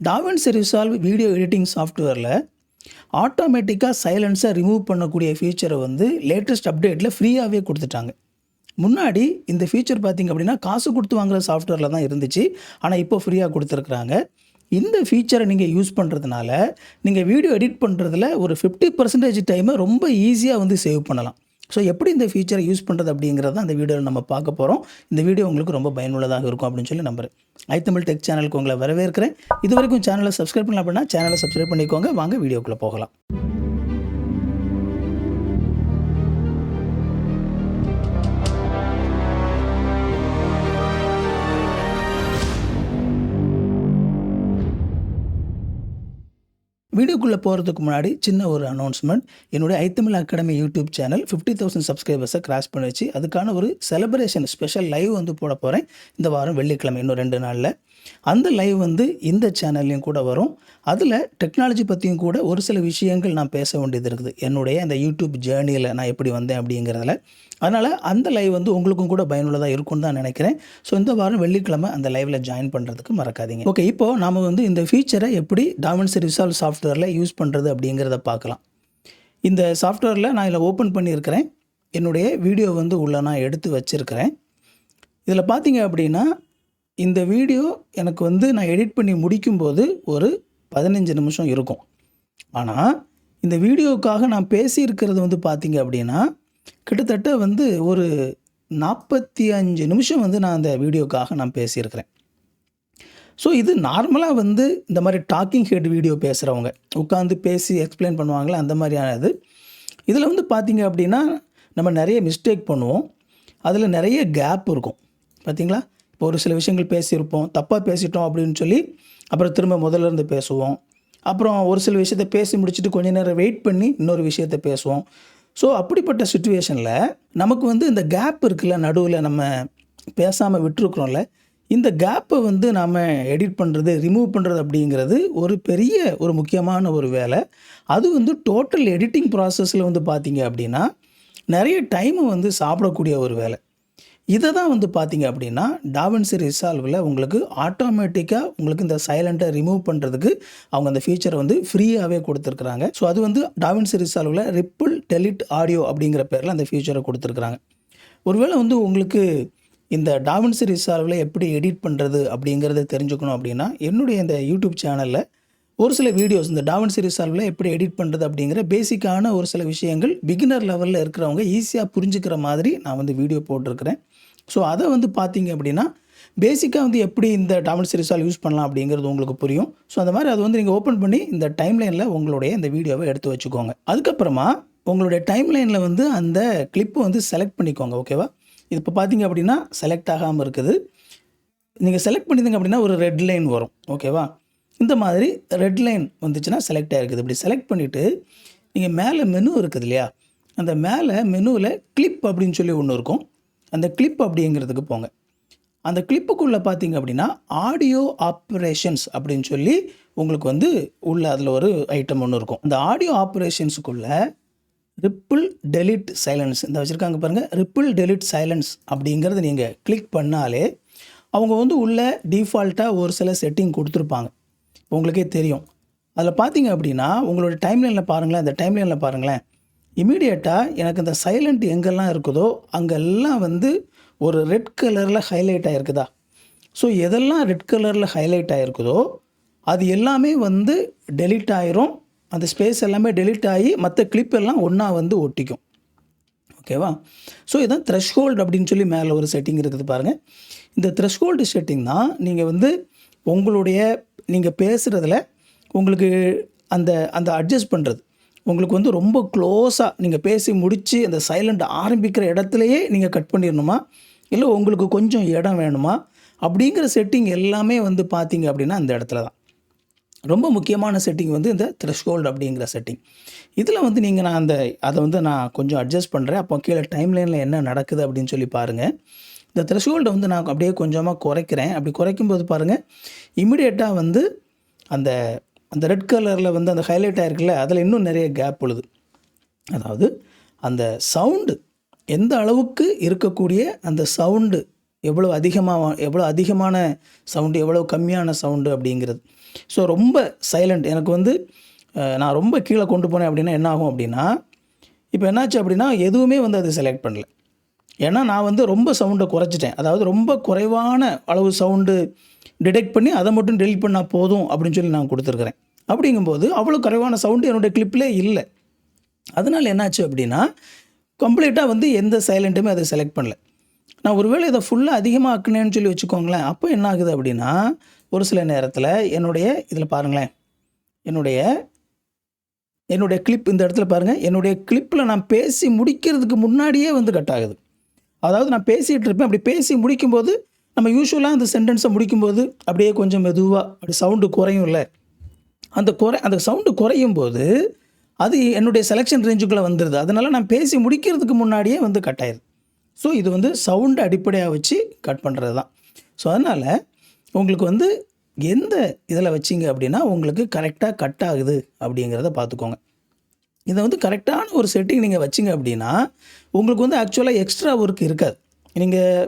Da Vinci resolve video editing சாஃப்ட்வேரில் ஆட்டோமேட்டிக்காக சைலன்ஸை remove பண்ணக்கூடிய ஃபீச்சரை வந்து லேட்டஸ்ட் அப்டேட்டில் ஃப்ரீயாகவே கொடுத்துட்டாங்க. முன்னாடி இந்த ஃபீச்சர் பார்த்திங்க அப்படின்னா காசு கொடுத்து வாங்குற சாஃப்ட்வேரில் தான் இருந்துச்சு. ஆனால் இப்போ ஃப்ரீயாக கொடுத்துருக்குறாங்க. இந்த ஃபீச்சரை நீங்கள் யூஸ் பண்ணுறதுனால நீங்கள் வீடியோ எடிட் பண்ணுறதுல ஒரு ஃபிஃப்டி பர்சன்டேஜ் டைமை ரொம்ப ஈஸியாக வந்து சேவ் பண்ணலாம். ஸோ எப்படி இந்த ஃபீச்சரை யூஸ் பண்ணுறது அப்படிங்கிறத அந்த வீடியோவில் நம்ம பார்க்க போகிறோம் இந்த வீடியோ உங்களுக்கு ரொம்ப பயனுள்ளதாக இருக்கும் அப்படின்னு சொல்லி நம்புறேன். ஐத்தமிழ் டெக் சேனலுக்கு உங்களை வரவேற்கிறேன். இது வரைக்கும் சேனலை சப்ஸ்கிரைப் பண்ணலாம் அப்படின்னா சேனலை சப்ஸ்கிரைப் பண்ணிக்கோங்க. வாங்க வீடியோக்குள்ளே போகலாம். வீடியோக்குள்ளே போகிறதுக்கு முன்னாடி சின்ன ஒரு அனௌன்ஸ்மெண்ட் என்னுடைய ஐத்தமிழ் academy YouTube channel fifty thousand சப்ஸ்கிரைபர்ஸை cross பண்ணிச்சு அதுக்கான ஒரு செலிப்ரேஷன் ஸ்பெஷல் லைவ் வந்து போட போகிறேன் இந்த வாரம் வெள்ளிக்கிழமை இன்னும் ரெண்டு நாளில். அந்த லைவ் வந்து இந்த சேனல்லையும் கூட வரும். அதில் டெக்னாலஜி பற்றியும் கூட ஒரு சில விஷயங்கள் நான் பேச வேண்டியது இருக்குது. என்னுடைய அந்த யூடியூப் ஜேர்னியில் நான் எப்படி வந்தேன் அப்படிங்கிறதுல. அதனால் அந்த லைவ் வந்து உங்களுக்கும் கூட பயனுள்ளதாக இருக்கும்னு தான் நினைக்கிறேன். ஸோ இந்த வாரம் வெள்ளிக்கிழமை அந்த லைவில் ஜாயின் பண்ணுறதுக்கு மறக்காதீங்க. ஓகே இப்போது நாம் வந்து இந்த ஃபீச்சரை எப்படி டாவன்ஸ் ரிசால்வ் சாஃப்ட்வேரில் யூஸ் பண்ணுறது அப்படிங்கிறத பார்க்கலாம். இந்த சாஃப்ட்வேரில் நான் இதில் ஓப்பன் பண்ணியிருக்கிறேன். என்னுடைய வீடியோ வந்து உள்ள நான் எடுத்து வச்சுருக்கிறேன். இதில் பார்த்தீங்க அப்படின்னா இந்த வீடியோ எனக்கு வந்து நான் எடிட் பண்ணி முடிக்கும்போது ஒரு பதினஞ்சு நிமிஷம் இருக்கும். ஆனால் இந்த வீடியோவுக்காக நான் பேசியிருக்கிறது வந்து பார்த்தீங்க அப்படின்னா கிட்டத்தட்ட வந்து ஒரு நாற்பத்தி அஞ்சு நிமிஷம் வந்து நான் அந்த வீடியோக்காக நான் பேசியிருக்கிறேன். ஸோ இது நார்மலாக வந்து இந்த மாதிரி டாக்கிங் ஹெட் வீடியோ பேசுகிறவங்க உட்காந்து பேசி எக்ஸ்பிளைன் பண்ணுவாங்களே அந்த மாதிரியானது இதில் வந்து பார்த்தீங்க அப்படின்னா நம்ம நிறைய மிஸ்டேக் பண்ணுவோம். அதில் நிறைய கேப் இருக்கும். பார்த்தீங்களா இப்போ ஒரு சில விஷயங்கள் பேசியிருப்போம் தப்பாக பேசிட்டோம் அப்படின்னு சொல்லி அப்புறம் திரும்ப முதல்ல இருந்து பேசுவோம். அப்புறம் ஒரு சில விஷயத்த பேசி முடிச்சுட்டு கொஞ்ச நேரம் வெயிட் பண்ணி இன்னொரு விஷயத்த பேசுவோம். ஸோ அப்படிப்பட்ட சுச்சுவேஷனில் நமக்கு வந்து இந்த கேப் இருக்குல்ல நடுவில் நம்ம பேசாமல் விட்டுருக்குறோம்ல இந்த கேப்பை வந்து நாம் எடிட் பண்ணுறது ரிமூவ் பண்ணுறது அப்படிங்கிறது ஒரு பெரிய ஒரு முக்கியமான ஒரு வேலை. அது வந்து டோட்டல் எடிட்டிங் ப்ராசஸில் வந்து பார்த்தீங்க அப்படின்னா நிறைய டைமை வந்து சாப்பிடக்கூடிய ஒரு வேலை. இதை தான் வந்து பார்த்தீங்க அப்படின்னா டாவன்சி ரிசால்வில் உங்களுக்கு ஆட்டோமேட்டிக்காக உங்களுக்கு இந்த சைலண்ட்டை ரிமூவ் பண்ணுறதுக்கு அவங்க அந்த ஃபீச்சரை வந்து ஃப்ரீயாகவே கொடுத்துருக்குறாங்க. ஸோ அது வந்து டாவன்சி ரிசால்வில் ரிப்பிள் டெலிட் ஆடியோ அப்படிங்கிற பேரில் அந்த ஃபீச்சரை கொடுத்துருக்குறாங்க. ஒருவேளை வந்து உங்களுக்கு இந்த டாவன்சி ரிசால்வில் எப்படி எடிட் பண்ணுறது அப்படிங்கிறத தெரிஞ்சுக்கணும் அப்படின்னா என்னுடைய இந்த யூடியூப் சேனலில் ஒரு சில வீடியோஸ் இந்த டாவன் ரிசால்வில் எப்படி எடிட் பண்ணுறது அப்படிங்கிற பேசிக்கான ஒரு சில விஷயங்கள் பிகினர் லெவலில் இருக்கிறவங்க ஈஸியாக புரிஞ்சுக்கிற மாதிரி நான் வந்து வீடியோ போட்டிருக்கிறேன். ஸோ அதை வந்து பார்த்தீங்க அப்படின்னா பேசிக்காக வந்து எப்படி இந்த டாவன் சீரிஸால் யூஸ் பண்ணலாம் அப்படிங்கிறது உங்களுக்கு புரியும். ஸோ அந்த மாதிரி அது வந்து நீங்கள் ஓப்பன் பண்ணி இந்த டைம்லைனில் உங்களுடைய இந்த வீடியோவை எடுத்து வச்சுக்கோங்க. அதுக்கப்புறமா உங்களுடைய டைம்லைனில் வந்து அந்த கிளிப்பை வந்து செலக்ட் பண்ணிக்கோங்க ஓகேவா இது இப்போ பார்த்தீங்க அப்படின்னா செலக்ட் ஆகாமல் இருக்குது. நீங்கள் செலக்ட் பண்ணிங்க அப்படின்னா ஒரு ரெட் லைன் வரும் ஓகேவா இந்த மாதிரி ரெட் லைன் வந்துச்சுன்னா செலக்ட் ஆகிருக்குது இப்படி செலக்ட் பண்ணிவிட்டு நீங்கள் மேலே மெனு இருக்குது இல்லையா? அந்த மேலே மெனுவில் கிளிப் அப்படின்னு சொல்லி ஒன்று இருக்கும். அந்த கிளிப் அப்படிங்கிறதுக்கு போங்க. அந்த கிளிப்புக்குள்ளே பார்த்தீங்க அப்படின்னா ஆடியோ ஆப்ரேஷன்ஸ் அப்படின்னு சொல்லி உங்களுக்கு வந்து உள்ள அதில் ஒரு ஐட்டம் ஒன்று இருக்கும். அந்த ஆடியோ ஆப்ரேஷன்ஸுக்குள்ளே ரிப்பிள் டெலிட் சைலன்ஸ் இந்த வச்சுருக்காங்க பாருங்கள் ரிப்பிள் டெலிட் சைலன்ஸ் அப்படிங்கிறத நீங்கள் கிளிக் பண்ணாலே அவங்க வந்து உள்ள டிஃபால்ட்டாக ஒரு சில செட்டிங் கொடுத்துருப்பாங்க. உங்களுக்கே தெரியும். அதில் பார்த்தீங்க அப்படின்னா உங்களோட டைம்லைனில் பாருங்களேன் அந்த டைம்லைனில் பாருங்களேன். இமீடியட்டாக எனக்கு இந்த சைலண்ட் எங்கெல்லாம் இருக்குதோ அங்கெல்லாம் வந்து ஒரு ரெட் கலரில் ஹைலைட் ஆகிருக்குதா ஸோ எதெல்லாம் ரெட் கலரில் ஹைலைட் ஆகிருக்குதோ அது எல்லாமே வந்து டெலிட் ஆயிரும். அந்த ஸ்பேஸ் எல்லாமே டெலிட் ஆகி மற்ற கிளிப் எல்லாம் ஒன்றா வந்து ஒட்டிக்கும். ஓகேவா ஸோ இதான் த்ரெஷ்ஹோல்டு அப்படின்னு சொல்லி மேலே ஒரு செட்டிங் இருக்குது பாருங்கள் இந்த த்ரெஷ்ஹோல்டு செட்டிங் தான் நீங்கள் வந்து உங்களுடைய நீங்கள் பேசுகிறதுல உங்களுக்கு அந்த அந்த அட்ஜஸ்ட் பண்ணுறது உங்களுக்கு வந்து ரொம்ப க்ளோஸாக நீங்கள் பேசி முடித்து அந்த சைலண்ட் ஆரம்பிக்கிற இடத்துலையே நீங்கள் கட் பண்ணிடணுமா? இல்லை உங்களுக்கு கொஞ்சம் இடம் வேணுமா? அப்படிங்கிற செட்டிங் எல்லாமே வந்து பார்த்தீங்க அப்படின்னா அந்த இடத்துல தான். ரொம்ப முக்கியமான செட்டிங் வந்து இந்த த்ரெஷ்ஹோல்டு அப்படிங்கிற செட்டிங் இதில் வந்து நீங்கள் நான் அந்த அதை வந்து நான் கொஞ்சம் அட்ஜஸ்ட் பண்ணுறேன் அப்போ கீழே டைம்லைனில் என்ன நடக்குது அப்படின்னு சொல்லி பாருங்கள் இந்த த்ரெஷ்ஹோல்டை வந்து நான் அப்படியே கொஞ்சமாக குறைக்கிறேன். அப்படி குறைக்கும்போது பாருங்கள் இமிடியேட்டாக வந்து அந்த அந்த ரெட் கலரில் வந்து அந்த ஹைலைட் ஆகிருக்குல்ல அதில் இன்னும் நிறைய கேப் உழுது. அதாவது அந்த சவுண்டு எந்த அளவுக்கு இருக்கக்கூடிய அந்த சவுண்டு எவ்வளோ அதிகமாக எவ்வளோ அதிகமான சவுண்டு எவ்வளோ கம்மியான சவுண்டு அப்படிங்கிறது. ஸோ ரொம்ப சைலண்ட் எனக்கு வந்து நான் ரொம்ப கீழே கொண்டு போனேன் அப்படின்னா என்ன ஆகும் அப்படின்னா இப்போ என்னாச்சு அப்படின்னா எதுவுமே வந்து அது செலக்ட் பண்ணல. ஏன்னா நான் வந்து ரொம்ப சவுண்டை குறைச்சிட்டேன். அதாவது ரொம்ப குறைவான அளவு சவுண்டு டிடெக்ட் பண்ணி அதை மட்டும் டெலிட் பண்ணால் போதும் அப்படின்னு சொல்லி நான் கொடுத்துருக்குறேன். அப்படிங்கும்போது அவ்வளோ குறைவான சவுண்டு என்னுடைய கிளிப்பில் இல்லை. அதனால் என்னாச்சு அப்படின்னா கம்ப்ளீட்டாக வந்து எந்த சைலண்ட்டுமே அதை செலக்ட் பண்ணல. நான் ஒருவேளை இதை ஃபுல்லாக அதிகமாக ஆக்குனேன்னு சொல்லி வச்சுக்கோங்களேன். அப்போ என்ன ஆகுது அப்படின்னா ஒரு சில நேரத்தில் என்னுடைய இதில் பாருங்களேன். என்னுடைய என்னுடைய கிளிப் இந்த இடத்துல பாருங்கள் என்னுடைய கிளிப்பில் நான் பேசி முடிக்கிறதுக்கு முன்னாடியே வந்து கட் ஆகுது. அதாவது நான் பேசிகிட்டு இருப்பேன் அப்படி பேசி முடிக்கும்போது நம்ம யூஸ்வலாக அந்த சென்டென்ஸை முடிக்கும்போது அப்படியே கொஞ்சம் மெதுவாக அப்படி சவுண்டு குறையும்ல. அந்த குறை அந்த சவுண்டு குறையும் போது அது என்னுடைய செலெக்ஷன் ரேஞ்சுக்குள்ளே வந்துடுது அதனால் நான் பேசி முடிக்கிறதுக்கு முன்னாடியே வந்து கட் ஆயிடுது. ஸோ இது வந்து சவுண்டு அடிப்படையாக வச்சு கட் பண்ணுறது தான் ஸோ அதனால் உங்களுக்கு வந்து எந்த இதில் வச்சிங்க அப்படின்னா உங்களுக்கு கரெக்டாக கட் ஆகுது அப்படிங்கிறத பார்த்துக்கோங்க. இதை வந்து கரெக்டான ஒரு செட்டிங் நீங்கள் வச்சிங்க அப்படின்னா உங்களுக்கு வந்து ஆக்சுவலாக எக்ஸ்ட்ரா ஒர்க் இருக்காது. நீங்கள்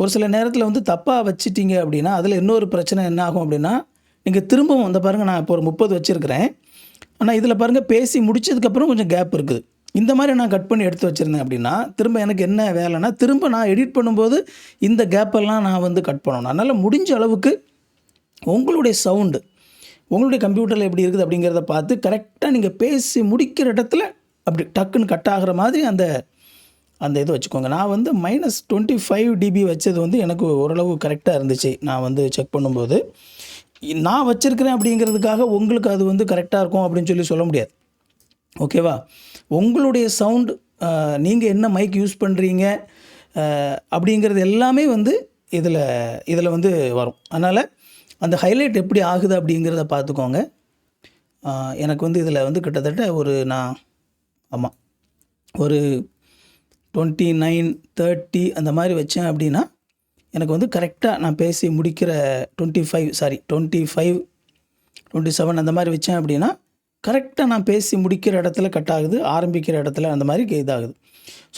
ஒரு சில நேரத்தில் வந்து தப்பாக வச்சிட்டீங்க அப்படின்னா அதில் இன்னொரு பிரச்சனை என்ன ஆகும் அப்படின்னா நீங்கள் திரும்பவும் இந்த பாருங்கள் நான் இப்போ ஒரு முப்பது வச்சுருக்கிறேன். ஆனால் இதில் பாருங்கள் பேசி முடிச்சதுக்கப்புறம் கொஞ்சம் கேப் இருக்குது. இந்த மாதிரி நான் கட் பண்ணி எடுத்து வச்சுருந்தேன் அப்படின்னா திரும்ப எனக்கு என்ன வேலைன்னா திரும்ப நான் எடிட் பண்ணும்போது இந்த கேப்பெல்லாம் நான் வந்து கட் பண்ணணும். அதனால் முடிஞ்ச அளவுக்கு உங்களுடைய சவுண்டு உங்களுடைய கம்ப்யூட்டரில் எப்படி இருக்குது அப்படிங்கிறத பார்த்து கரெக்டாக நீங்கள் பேசி முடிக்கிற இடத்துல அப்படி டக்குன்னு கட் ஆகிற மாதிரி அந்த அந்த இது வச்சுக்கோங்க. நான் வந்து மைனஸ் டுவெண்ட்டி ஃபைவ் டிபி வச்சது வந்து எனக்கு ஓரளவு கரெக்டாக இருந்துச்சு. நான் வந்து செக் பண்ணும்போது. நான் வச்சுருக்கிறேன் அப்படிங்கிறதுக்காக உங்களுக்கு அது வந்து கரெக்டாக இருக்கும் அப்படின்னு சொல்லி சொல்ல முடியாது. ஓகேவா உங்களுடைய சவுண்ட் நீங்கள் என்ன மைக் யூஸ் பண்ணுறீங்க அப்படிங்கிறது எல்லாமே வந்து இதில் இதில் வந்து வரும். அதனால் அந்த ஹைலைட் எப்படி ஆகுது அப்படிங்கிறத பார்த்துக்கோங்க. எனக்கு வந்து இதில் வந்து கிட்டத்தட்ட ஒரு நான் ஆமாம் ஒரு டுவெண்ட்டி நைன் தேர்ட்டி அந்த மாதிரி வச்சேன் அப்படின்னா எனக்கு வந்து கரெக்டாக நான் பேசி முடிக்கிற twenty five sorry twenty five twenty seven அந்த மாதிரி வச்சேன் அப்படின்னா கரெக்டாக நான் பேசி முடிக்கிற இடத்துல கட் ஆகுது ஆரம்பிக்கிற இடத்துல அந்த மாதிரி இதாகுது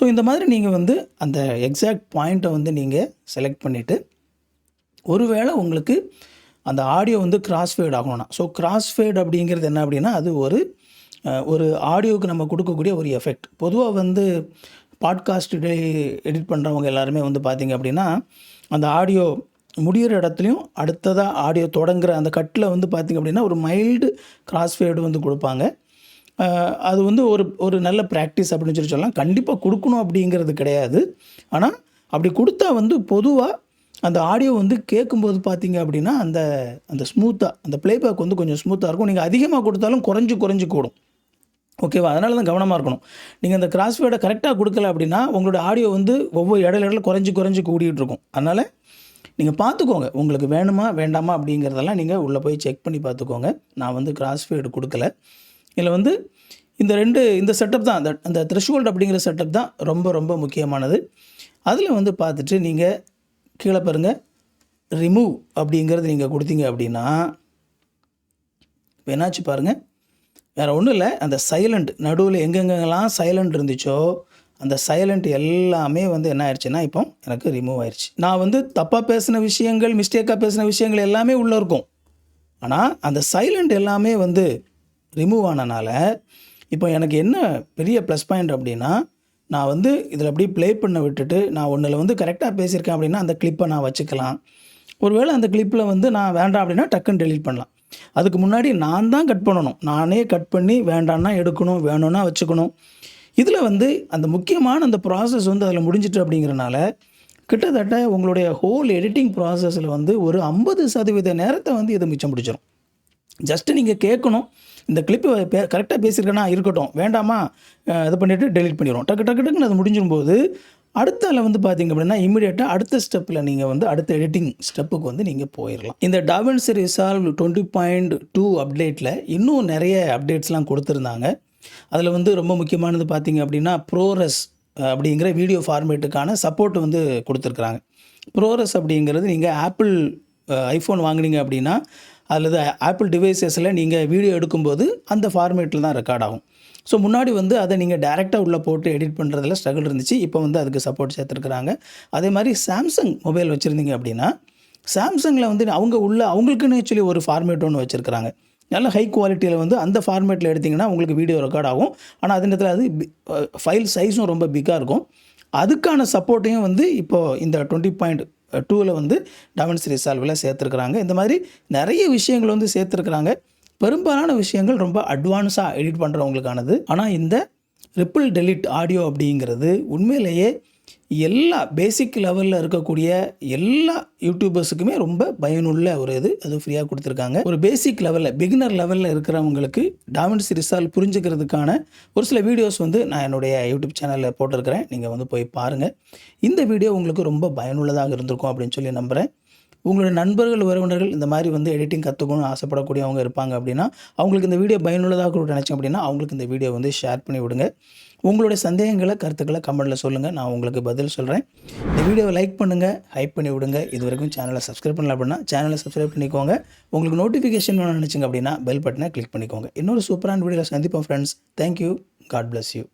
ஸோ இந்த மாதிரி நீங்கள் வந்து அந்த எக்ஸாக்ட் பாயிண்ட்டை வந்து நீங்கள் செலக்ட் பண்ணிவிட்டு ஒருவேளை உங்களுக்கு அந்த ஆடியோ வந்து கிராஸ்ஃபேட் ஆகணும்னா. ஸோ கிராஸ்ஃபேட் அப்படிங்கிறது என்ன அப்படின்னா அது ஒரு ஒரு ஆடியோவுக்கு நம்ம கொடுக்கக்கூடிய ஒரு எஃபெக்ட் பொதுவாக வந்து பாட்காஸ்ட் எடிட் பண்ணுறவங்க எல்லாருமே வந்து பார்த்திங்க அப்படின்னா அந்த ஆடியோ முடிகிற இடத்துலையும் அடுத்ததாக ஆடியோ தொடங்குற அந்த கட்டில் வந்து பார்த்திங்க அப்படின்னா ஒரு மைல்டு கிராஸ்ஃபேடு வந்து கொடுப்பாங்க. அது வந்து ஒரு ஒரு நல்ல ப்ராக்டிஸ் அப்படின்னு சொல்லி சொல்லலாம். கண்டிப்பாக கொடுக்கணும் அப்படிங்கிறது கிடையாது. ஆனால் அப்படி கொடுத்தா வந்து பொதுவாக அந்த ஆடியோ வந்து கேட்கும்போது பார்த்தீங்க அப்படின்னா அந்த அந்த ஸ்மூத்தாக அந்த ப்ளேபேக் வந்து கொஞ்சம் ஸ்மூத்தாக இருக்கும். நீங்கள் அதிகமாக கொடுத்தாலும் குறைஞ்சு குறைஞ்சு கூடும். ஓகேவா அதனால தான் கவனமாக இருக்கணும். நீங்கள் அந்த கிராஸ்வேர்டை கரெக்டாக கொடுக்கல அப்படின்னா உங்களோட ஆடியோ வந்து ஒவ்வொரு இடையில இடையில குறைஞ்சி குறைஞ்சி கூடிகிட்டு இருக்கும். அதனால் நீங்கள் பார்த்துக்கோங்க. உங்களுக்கு வேணுமா வேண்டாமா அப்படிங்கிறதெல்லாம் நீங்கள் உள்ளே போய் செக் பண்ணி பார்த்துக்கோங்க. நான் வந்து கிராஸ்வேர்டு கொடுக்கல. இதில் வந்து இந்த ரெண்டு இந்த செட்டப் தான். அந்த அந்த த்ரெஷ்ஹோல்டு அப்படிங்கிற செட்டப் தான் ரொம்ப ரொம்ப முக்கியமானது. அதில் வந்து பார்த்துட்டு நீங்கள் கீழே பாருங்கள் ரிமூவ் அப்படிங்கிறது நீங்கள் கொடுத்தீங்க அப்படின்னா இப்போ என்னாச்சு பாருங்கள் வேறு ஒன்றும் இல்லை. அந்த சைலண்ட் நடுவில் எங்கெங்கெல்லாம் சைலண்ட் இருந்துச்சோ அந்த சைலண்ட் எல்லாமே வந்து என்ன ஆயிடுச்சுன்னா இப்போ எனக்கு ரிமூவ் ஆயிடுச்சு நான் வந்து தப்பாக பேசின விஷயங்கள் மிஸ்டேக்காக பேசின விஷயங்கள் எல்லாமே உள்ளே இருக்கும். ஆனால் அந்த சைலண்ட் எல்லாமே வந்து ரிமூவ் ஆனனால இப்போ எனக்கு என்ன பெரிய ப்ளஸ் பாயிண்ட் அப்படின்னா நான் வந்து இதில் அப்படியே ப்ளே பண்ண விட்டுட்டு நான் ஒன்றில் வந்து கரெக்டாக பேசியிருக்கேன் அப்படின்னா அந்த கிளிப்பை நான் வச்சுக்கலாம். ஒருவேளை அந்த கிளிப்பில் வந்து நான் வேண்டாம் அப்படின்னா டக்குன்னு டெலீட் பண்ணலாம். அதுக்கு முன்னாடி நான் தான் கட் பண்ணணும். நானே கட் பண்ணி வேண்டான்னா எடுக்கணும் வேணும்னா வச்சுக்கணும். இதில் வந்து அந்த முக்கியமான அந்த ப்ராசஸ் வந்து அதில் முடிஞ்சிட்டு அப்படிங்கிறனால கிட்டத்தட்ட உங்களுடைய ஹோல் எடிட்டிங் ப்ராசஸில் வந்து ஒரு ஐம்பது சதவீத நேரத்தை வந்து இதை மிச்சம் பிடிச்சிரும் ஜஸ்ட்டு நீங்கள் கேட்கணும். இந்த கிளிப்பு கரெக்டாக பேசியிருக்கேனா இருக்கட்டும். வேண்டாமா? இது பண்ணிவிட்டு டெலிட் பண்ணிடுவோம் டக்கு டக்கு டக்குன்னு அது முடிஞ்சிடும் போது அடுத்த அதில் வந்து பார்த்தீங்க அப்படின்னா இமீடியட்டாக அடுத்த ஸ்டெப்பில் நீங்கள் வந்து அடுத்த எடிட்டிங் ஸ்டெப்புக்கு வந்து நீங்கள் போயிடலாம் இந்த DaVinci Resolve twenty point two அப்டேட்டில் இன்னும் நிறைய அப்டேட்ஸ்லாம் கொடுத்துருந்தாங்க. அதில் வந்து ரொம்ப முக்கியமானது பார்த்தீங்க அப்படின்னா ப்ரோரஸ் அப்படிங்கிற வீடியோ ஃபார்மேட்டுக்கான சப்போர்ட் வந்து கொடுத்துருக்குறாங்க. ப்ரோரஸ் அப்படிங்கிறது நீங்கள் ஆப்பிள் ஐஃபோன் வாங்குனீங்க அப்படின்னா அல்லது ஆப்பிள் டிவைசஸில் நீங்கள் வீடியோ எடுக்கும்போது அந்த ஃபார்மேட்டில் தான் ரெக்கார்ட் ஆகும். ஸோ முன்னாடி வந்து அதை நீங்கள் டேரெக்டாக உள்ளே போட்டு எடிட் பண்ணுறதுல ஸ்ட்ரகிள் இருந்துச்சு. இப்போ வந்து அதுக்கு சப்போர்ட் சேர்த்துருக்குறாங்க. அதே மாதிரி சாம்சங் மொபைல் வச்சுருந்தீங்க அப்படின்னா சாம்சங்கில் வந்து அவங்க உள்ள அவங்களுக்குன்னு ஆக்சுவலி ஒரு ஃபார்மேட் ஒன்று வச்சுருக்குறாங்க. நல்ல ஹை குவாலிட்டியில் வந்து அந்த ஃபார்மேட்டில் எடுத்திங்கன்னா உங்களுக்கு வீடியோ ரெக்கார்ட் ஆகும். ஆனால் அது நேரத்தில் அது ஃபைல் சைஸும் ரொம்ப பிக்காக இருக்கும். அதுக்கான சப்போர்ட்டையும் வந்து இப்போது இந்த டுவெண்ட்டி பாயிண்ட் டூவில் வந்து டாவன்ஸ் ரிசால்வில் சேர்த்துருக்குறாங்க. இந்த மாதிரி நிறைய விஷயங்கள் வந்து சேர்த்துருக்குறாங்க. பெரும்பாலான விஷயங்கள் ரொம்ப அட்வான்ஸாக எடிட் பண்ணுறவங்களுக்கானது ஆனால் இந்த ரிப்பிள் டெலிட் ஆடியோ அப்படிங்கிறது உண்மையிலேயே எல்லா பேசிக் லெவலில் இருக்கக்கூடிய எல்லா யூடியூபர்ஸுக்குமே ரொம்ப பயனுள்ள ஒரு இது அது ஃப்ரீயாக கொடுத்துருக்காங்க. ஒரு பேசிக் லெவலில் பிகினர் லெவலில் இருக்கிறவங்களுக்கு டாமின்ஸ் ரிசால் புரிஞ்சுக்கிறதுக்கான ஒரு சில வீடியோஸ் வந்து நான் என்னுடைய யூடியூப் சேனலில் போட்டிருக்கிறேன். நீங்கள் வந்து போய் பாருங்கள் இந்த வீடியோ உங்களுக்கு ரொம்ப பயனுள்ளதாக இருந்திருக்கும் அப்படின்னு சொல்லி நம்புகிறேன் உங்களுடைய நண்பர்கள் உறவினர்கள் இந்த மாதிரி வந்து எடிட்டிங் கற்றுக்கணும்னு ஆசைப்படக்கூடியவங்க இருப்பாங்க அப்படின்னா அவங்களுக்கு இந்த வீடியோ பயனுள்ளதாக கூட நினச்சேன் அப்படின்னா அவங்களுக்கு இந்த வீடியோ வந்து ஷேர் பண்ணி விடுங்க. உங்களுடைய சந்தேகங்களை கருத்துக்களை கமெண்ட்டில் சொல்லுங்கள் நான் உங்களுக்கு பதில் சொல்கிறேன் இந்த வீடியோவை லைக் பண்ணுங்கள் ஹைப் பண்ணி விடுங்க. இது வரைக்கும் சேனலை சப்ஸ்கிரைப் பண்ணல அப்படின்னா சேனலை சப்ஸ்கிரைப் பண்ணிக்கோங்க. உங்களுக்கு நோட்டிஃபிகேஷன் வேணும்னு நினச்சிங்க அப்படின்னா பெல் பட்டனை கிளிக் பண்ணிக்கோங்க. இன்னொரு சூப்பரான வீடியோவில் சந்திப்போம் friends thank you God bless you